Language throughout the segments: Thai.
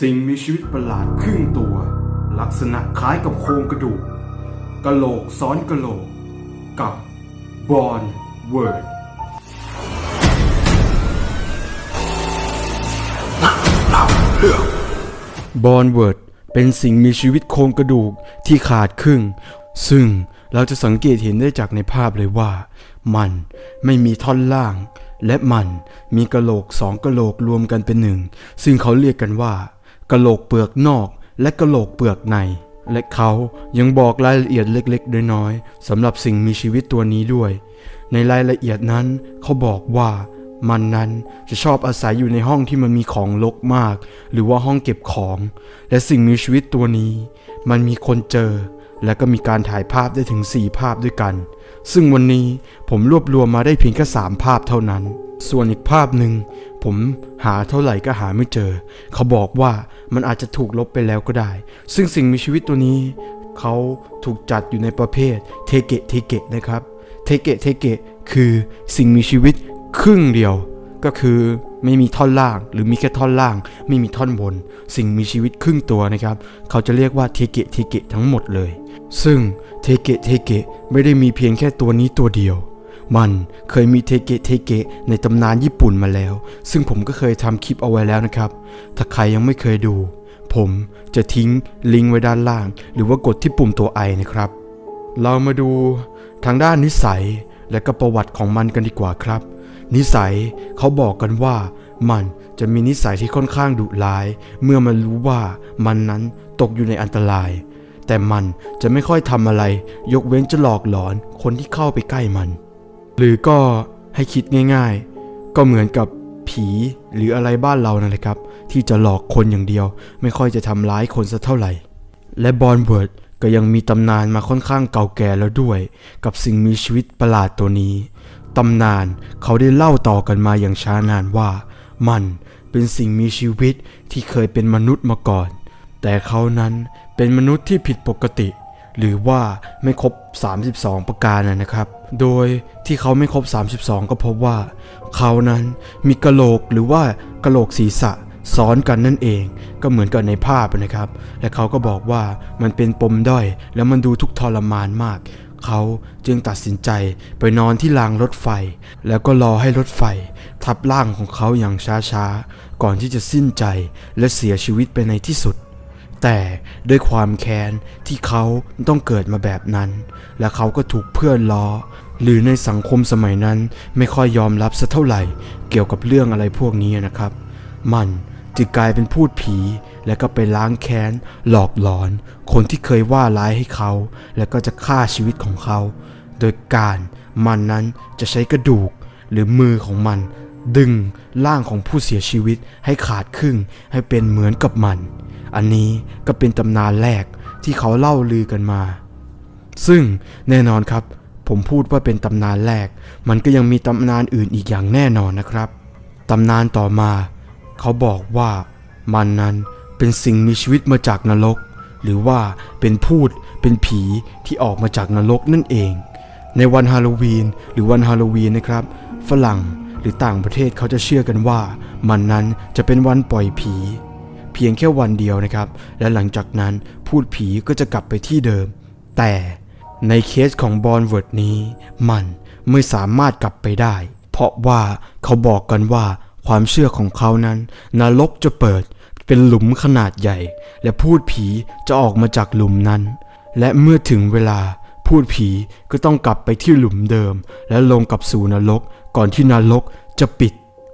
สิ่งมีชีวิตประหลาดครึ่งตัว ลักษณะคล้ายกับโครงกระดูกกะโหลกซ้อนกะโหลก กับบอนเวิร์ดบอนเวิร์ดเป็นสิ่งมีชีวิตโครงกระดูกที่ขาดครึ่ง ซึ่งเราจะสังเกตเห็นได้จากในภาพเลยว่า มันไม่มีท่อนล่าง และมันมีกะโหลกสองกะโหลกรวมกันเป็นหนึ่ง ซึ่งเขาเรียกกันว่า กระโหลกเปลือกนอก และกระโหลกเปลือกใน และเขายังบอกรายละเอียดเล็กๆ น้อยๆสำหรับสิ่งมีชีวิตตัวนี้ด้วย ในรายละเอียดนั้นเขาบอกว่ามันนั้นจะชอบอาศัยอยู่ในห้องที่มันมีของรกมาก หรือว่าห้องเก็บของ และสิ่งมีชีวิตตัวนี้ มันมีคนเจอ และก็มีการถ่ายภาพได้ถึง 4 ภาพด้วยกัน ซึ่งวันนี้ผมรวบรวมมาได้เพียงแค่3ภาพเท่านั้น ส่วนอีกภาพหนึ่ง ผมหาเท่าไหร่ก็หาไม่เจอ เขาบอกว่ามันอาจจะถูกลบไปแล้วก็ได้ ซึ่งสิ่งมีชีวิตตัวนี้ เขาถูกจัดอยู่ในประเภทเทเกะเทเกะนะครับ เทเกะเทเกะคือสิ่งมีชีวิตครึ่งเดียว ก็คือไม่มีท่อนล่าง หรือมีแค่ท่อนล่าง ไม่มีท่อนบน สิ่งมีชีวิตครึ่งตัวนะครับ เขาจะเรียกว่าเทเกะเทเกะทั้งหมดเลย ซึ่งเทเกะเทเกะไม่ได้มีเพียงแค่ตัวนี้ตัวเดียว มันเคยมีเทเกะเทเกะในตำนานญี่ปุ่นมาแล้ว ซึ่งผมก็เคยทำคลิปเอาไว้แล้วนะครับ ถ้าใครยังไม่เคยดู ผมจะทิ้งลิงก์ไว้ด้านล่าง หรือว่ากดที่ปุ่มตัวไอนะครับ เรามาดูทางด้านนิสัยและก็ประวัติของมันกันดีกว่าครับ นิสัยเขาบอกกันว่ามันจะมีนิสัยที่ค่อนข้างดุร้าย เมื่อมันรู้ว่ามันนั้นตกอยู่ในอันตราย แต่มันจะไม่ค่อยทำอะไร ยกเว้นจะหลอกหลอนคนที่เข้าไปใกล้มัน หรือก็ให้คิดง่าย ๆ ก็เหมือนกับผีหรืออะไรบ้านเรานั่นแหละครับ ที่จะหลอกคนอย่างเดียว ไม่ค่อยจะทำร้ายคนสักเท่าไหร่ และบอนเวิร์ดก็ยังมีตำนานมาค่อนข้างเก่าแก่แล้วด้วย กับสิ่งมีชีวิตประหลาดตัวนี้ตำนานเขาได้เล่าต่อกันมาอย่างช้านานว่า มันเป็นสิ่งมีชีวิตที่เคยเป็นมนุษย์มาก่อน แต่เขานั้นเป็นมนุษย์ที่ผิดปกติ หรือว่าไม่ครบ 32 ประการนะครับ โดยที่เขาไม่ครบ 32 ก็พบว่า เขานั้นมีกะโหลกหรือว่ากะโหลกศีรษะซ้อนกันนั่นเองก็เหมือนกับในภาพนะครับ และเขาก็บอกว่ามันเป็นปมด้อย แล้วมันดูทุกทรมานมาก เขาจึงตัดสินใจไปนอนที่รางรถไฟ แล้วก็รอให้รถไฟ ทับร่างของเขาอย่างช้าๆ ก่อนที่จะสิ้นใจและเสียชีวิตไปในที่สุด แต่ด้วยความแค้นที่เขาต้องเกิดมาแบบนั้น และเขาก็ถูกเพื่อนล้อ หรือในสังคมสมัยนั้นไม่ค่อยยอมรับสักเท่าไหร่ เกี่ยวกับเรื่องอะไรพวกนี้นะครับ มันจึงกลายเป็นพูดผี และก็ไปล้างแค้น หลอกหลอน คนที่เคยว่าร้ายให้เขา และก็จะฆ่าชีวิตของเขา โดยการมันนั้นจะใช้กระดูกหรือมือของมัน ดึงร่างของผู้เสียชีวิตให้ขาดครึ่งให้เป็นเหมือนกับมัน อันนี้ก็เป็นตำนานแรกที่เขาเล่าลือกันมา ซึ่งแน่นอนครับ ผมพูดว่าเป็นตำนานแรก มันก็ยังมีตำนานอื่นอีกอย่างแน่นอนนะครับ ตำนานต่อมา เขาบอกว่ามันนั้นเป็นสิ่งมีชีวิตมาจากนรก หรือว่าเป็นพูดเป็นผีที่ออกมาจากนรกนั่นเอง ในวันฮาโลวีนหรือวันฮาโลวีนนะครับ ฝรั่งหรือต่างประเทศเขาจะเชื่อกันว่า มันนั้นจะเป็นวันปล่อยผี เพียงแค่วันเดียวนะครับ และหลังจากนั้นพูดผีก็จะกลับไปที่เดิม แต่ในเคสของบอลเวิร์ดนี้ มันไม่สามารถกลับไปได้ เพราะว่าเขาบอกกันว่าความเชื่อของเขานั้นนรกจะเปิดเป็นหลุมขนาดใหญ่ และพูดผีจะออกมาจากหลุมนั้น และเมื่อถึงเวลาพูดผีก็ต้องกลับไปที่หลุมเดิม และลงกับสู่นรกก่อนที่นรกจะปิด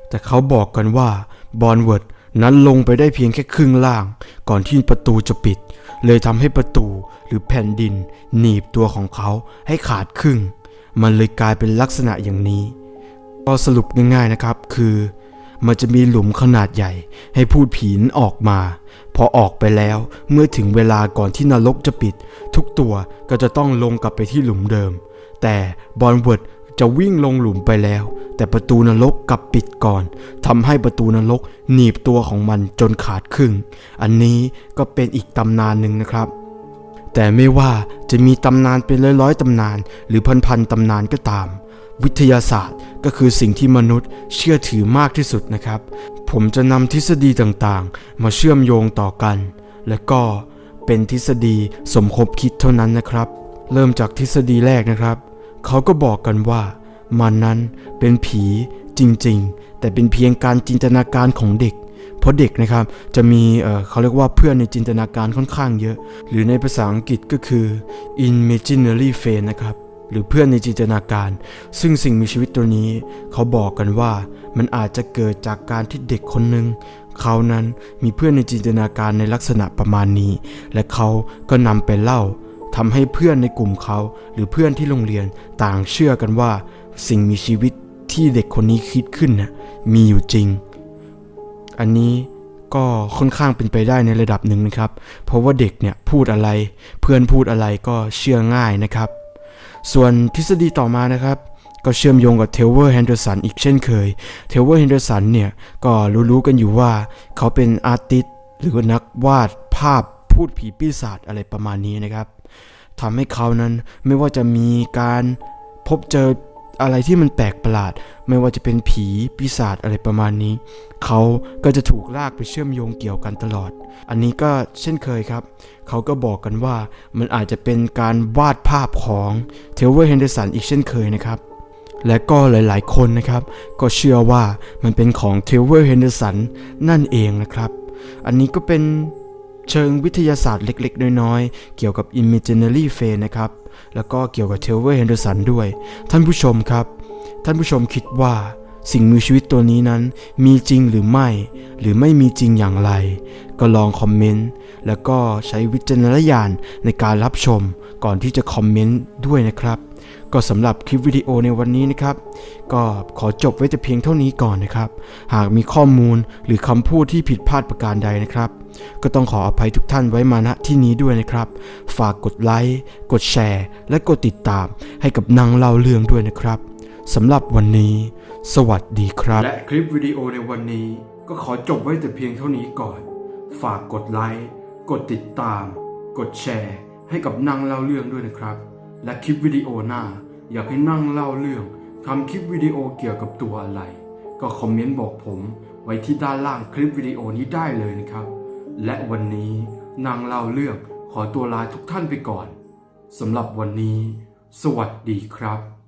แต่เขาบอกกันว่าบอลเวิร์ด นั้นลงไปได้เพียงแค่ครึ่งล่าง ก่อนที่ประตูจะปิด เลยทำให้ประตูหรือแผ่นดิน หนีบตัวของเขาให้ขาดครึ่ง มันเลยกลายเป็นลักษณะอย่างนี้ก็สรุปง่ายๆนะครับ คือ มันจะมีหลุมขนาดใหญ่ ให้พูดผีนออกมา พอออกไปแล้วเมื่อถึงเวลาก่อนที่นรกจะปิด ทุกตัวก็จะต้องลงกลับไปที่หลุมเดิม แต่บอลเวิร์ด จะวิ่งลงหลุมไปแล้ว แต่ประตูนรกกลับปิดก่อนทำให้ประตูนรกหนีบตัวของมันจนขาดครึ่ง อันนี้ก็เป็นอีกตำนานหนึ่งนะครับ แต่ไม่ว่าจะมีตำนานเป็นร้อยๆตำนาน หรือพันๆตำนานก็ตาม วิทยาศาสตร์ก็คือสิ่งที่มนุษย์เชื่อถือมากที่สุดนะครับ ผมจะนำทฤษฎีต่างๆ มาเชื่อมโยงต่อกัน และก็เป็นทฤษฎีสมคบคิดเท่านั้นนะครับ เริ่มจากทฤษฎีแรกนะครับ เขาก็บอกกันว่ามันนั้นเป็นผีจริงๆ แต่เป็นเพียงการจินตนาการของเด็ก เพราะเด็กนะครับจะมีเออเขาเรียกว่าเพื่อนในจินตนาการค่อนข้างเยอะ หรือในภาษาอังกฤษก็คือ imaginary friend นะครับหรือเพื่อนในจินตนาการ ซึ่งสิ่งมีชีวิตตัวนี้ เขาบอกกันว่ามันอาจจะเกิดจากการที่เด็กคนหนึ่งเขานั้นมีเพื่อนในจินตนาการในลักษณะประมาณนี้ และเขาก็นำไปเล่า ทำให้เพื่อนในกลุ่มเขา หรือเพื่อนที่โรงเรียนต่างเชื่อกันว่า สิ่งมีชีวิตที่เด็กคนนี้คิดขึ้นน่ะมีอยู่จริง อันนี้ก็ค่อนข้างเป็นไปได้ในระดับหนึ่งนะครับ เพราะว่าเด็กเนี่ยพูดอะไร เพื่อนพูดอะไรก็เชื่อง่ายนะครับ ส่วนทฤษฎีต่อมานะครับ ก็เชื่อมโยงกับเทเลเวอร์แฮนเดอร์สันอีกเช่นเคย เทเลเวอร์แฮนเดอร์สันเนี่ยก็รู้ๆกันอยู่ว่า เขาเป็นอาร์ติสต์หรือนักวาดภาพ พูดผีปีศาจอะไรประมาณนี้นะครับทำให้เขานั้นไม่ว่าจะมีการพบเจออะไรที่มันแปลกประหลาด ไม่ว่าจะเป็นผีปีศาจอะไรประมาณนี้ เขาก็จะถูกลากไปเชื่อมโยงเกี่ยวกันตลอด อันนี้ก็เช่นเคยครับ เขาก็บอกกันว่ามันอาจจะเป็นการวาดภาพของเทเลเวอร์แฮนเดอร์สันอีกเช่นเคยนะครับ และก็หลายๆ คนนะครับ ก็เชื่อว่ามันเป็นของเทเลเวอร์แฮนเดอร์สันนั่นเองนะครับ อันนี้ก็เป็น เชิงวิทยาศาสตร์เล็กๆ น้อยๆ เกี่ยวกับ imaginary f a i นะครับ แล้วก็เกี่ยวกับเทเลเวอร์เฮนเดอร์สันด้วย ท่านผู้ชมครับ ท่านผู้ชมคิดว่า สิ่งมีชีวิตตัวนี้นั้นมีจริงหรือไม่ หรือไม่มีจริงอย่างไร ก็ลองคอมเมนต์แล้วก็ใช้วิจารณญาณในการรับชมก่อนที่จะคอมเมนต์ด้วยนะครับ ก็สำหรับคลิปวิดีโอในวันนี้นะครับ ก็ขอจบไว้แต่เพียงเท่านี้ก่อนนะครับ หากมีข้อมูลหรือคำพูดที่ผิดพลาดประการใดนะครับ ก็ต้องขออภัยทุกท่านไว้มาณที่นี้ด้วยนะครับ ฝากกดไลค์กดแชร์ และกดติดตามให้กับนางเล่าเรื่องด้วยนะครับ สำหรับวันนี้ สวัสดีครับ และคลิปวิดีโอในวันนี้ก็ขอจบไว้แต่เพียงเท่านี้ก่อน ฝากกดไลค์ กดติดตาม กดแชร์ ให้กับนางเล่าเรื่องด้วยนะครับ และคลิปวิดีโอหน้า อยากให้นั่งเล่าเรื่องทำคลิปวิดีโอเกี่ยวกับตัวอะไร ก็คอมเมนต์บอกผมไว้ที่ด้านล่างคลิปวิดีโอนี้ได้เลยนะครับ และวันนี้นางเล่าเรื่องขอตัวลาทุกท่านไปก่อนสำหรับวันนี้ สวัสดีครับ